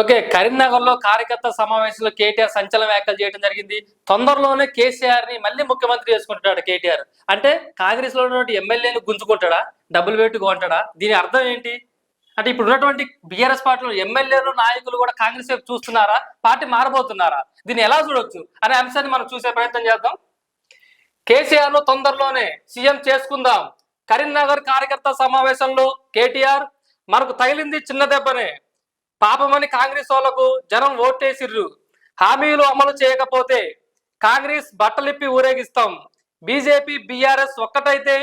Okay కరీంనగర్లో కార్యకర్త సమావేశంలో కేటీఆర్ సంచలన వ్యాఖ్యలు చేయడం జరిగింది. తొందరలోనే కేసీఆర్ని మళ్ళీ ముఖ్యమంత్రి చేసుకుంటాడు కేటీఆర్. అంటే కాంగ్రెస్లో ఉన్నటువంటి ఎమ్మెల్యేని గుంజుకుంటాడా? Double wait కొంటాడా? దీని అర్థం ఏంటి? అంటే ఇప్పుడు ఉన్నటువంటి బీఆర్ఎస్ పార్టీలో ఎమ్మెల్యేలు నాయకులు కూడా కాంగ్రెస్ వైపు చూస్తున్నారా? పార్టీ మారబోతున్నారా? దీన్ని ఎలా చూడొచ్చు అనే అంశాన్ని మనం చూసే ప్రయత్నం చేద్దాం. కేసీఆర్ను తొందరలోనే సీఎం చేసుకుందాం. కరీంనగర్ కార్యకర్త సమావేశంలో కేటీఆర్ మనకు తగిలింది చిన్న దెబ్బనే పాపమని కాంగ్రెస్ వాళ్ళకు జనం ఓటేసిర్రు. హామీలు అమలు చేయకపోతే కాంగ్రెస్ బట్టలిప్పి ఊరేగిస్తాం. బీజేపీ బీఆర్ఎస్ ఒక్కటైతే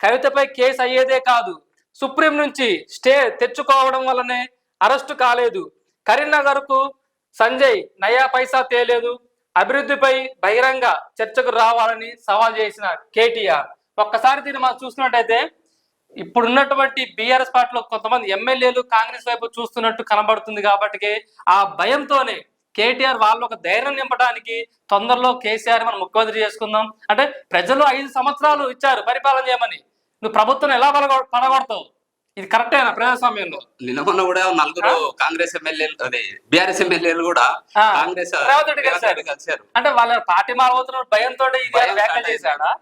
కవితపై కేసు అయ్యేదే కాదు. సుప్రీం నుంచి స్టే తెచ్చుకోవడం వల్లనే అరెస్టు కాలేదు. కరీంనగర్కు సంజయ్ నయా పైసా తేలేదు. అభివృద్ధిపై బహిరంగ చర్చకు రావాలని సవాల్ చేసిన కేటీఆర్. ఒక్కసారి దీన్ని మనం చూసినట్టయితే ఇప్పుడున్నటువంటి బీఆర్ఎస్ పార్టీలో కొంతమంది ఎమ్మెల్యేలు కాంగ్రెస్ వైపు చూస్తున్నట్టు కనబడుతుంది కాబట్టి ఆ భయంతోనే కేటీఆర్ వాళ్ళు ఒక ధైర్యం నింపడానికి తొందరలో కేసీఆర్ మనం ముఖ్యమంత్రి చేసుకుందాం. అంటే ప్రజలు ఐదు సంవత్సరాలు ఇచ్చారు పరిపాలన చేయమని. నువ్వు ప్రభుత్వం ఎలా పడగొ- పడగొడతావు? ఇది కరెక్టేనా ప్రజాస్వామ్యంలో? నిన్న కూడా నలుగురు కాంగ్రెస్ ఎమ్మెల్యేలు అదే బీఆర్ఎస్ ఎమ్మెల్యేలు కూడా కాంగ్రెస్. కలిశారు. అంటే వాళ్ళ పార్టీ మారబోతున్న భయంతో ఇది వ్యాఖ్యలు చేశాడా?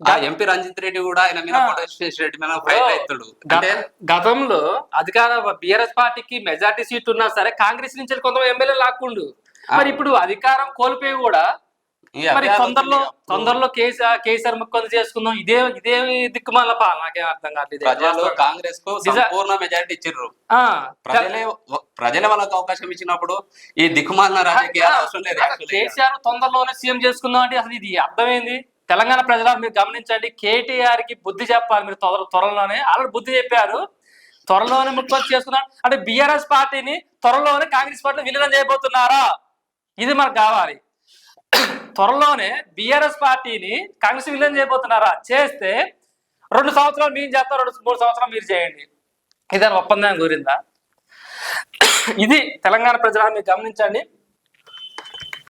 ఎంపీ రంజిత్ రెడ్డి కూడా ఆయన మీద ఆ. కోటేశ్వర రెడ్డి మీద ఫైర్ అవుతాడు గత- అంటే గతంలో అధికార బీఆర్ఎస్ పార్టీకి మెజార్టీ సీట్ ఉన్నా సరే కాంగ్రెస్ నుంచి కొంత ఎమ్మెల్యే లాక్కుండు. మరి ఇప్పుడు అధికారం కోల్పోయి కూడా మరి తొందరలో తొందరలో కేసీఆర్ కేసీఆర్ ముఖ్యమంత్రి చేసుకుందాం. ఇదే ఇదే దిక్కుమాల పాలన. నాకేం అర్థం కావట్లేదు. ఇది ప్రజలు. కాంగ్రెస్కు సంపూర్ణ మెజారిటీ ఇచ్చిర్రు. ఆ, ప్రజలే ప్రజలే వాళ్ళకి అవకాశం ఇచ్చినప్పుడు ఈ దిక్కుమాలిన రాజకీయాలు అవసరం లేదు. కేసీఆర్ తొందరలోనే సీఎం చేసుకుందాం అంటే అసలు ఇది అర్థమైంది? తెలంగాణ ప్రజల మీరు గమనించండి కేటీఆర్కి బుద్ధి చెప్పాలి మీరు త్వర త్వరలోనే. ఆల్రెడీ బుద్ధి చెప్పారు. త్వరలోనే ముఖ్యమంత్రి చేస్తున్నారు అంటే బీఆర్ఎస్ పార్టీని త్వరలోనే కాంగ్రెస్ పార్టీని విలీనం చేయబోతున్నారా? ఇది మనకు కావాలి. త్వరలోనే బీఆర్ఎస్ పార్టీని కాంగ్రెస్ విలీనం చేయబోతున్నారా? చేస్తే రెండు సంవత్సరాలు మేము చేస్తాం రెండు మూడు సంవత్సరాలు మీరు చేయండి. ఇదని ఒప్పందం గురిందా? ఇది తెలంగాణ ప్రజలను మీరు గమనించండి.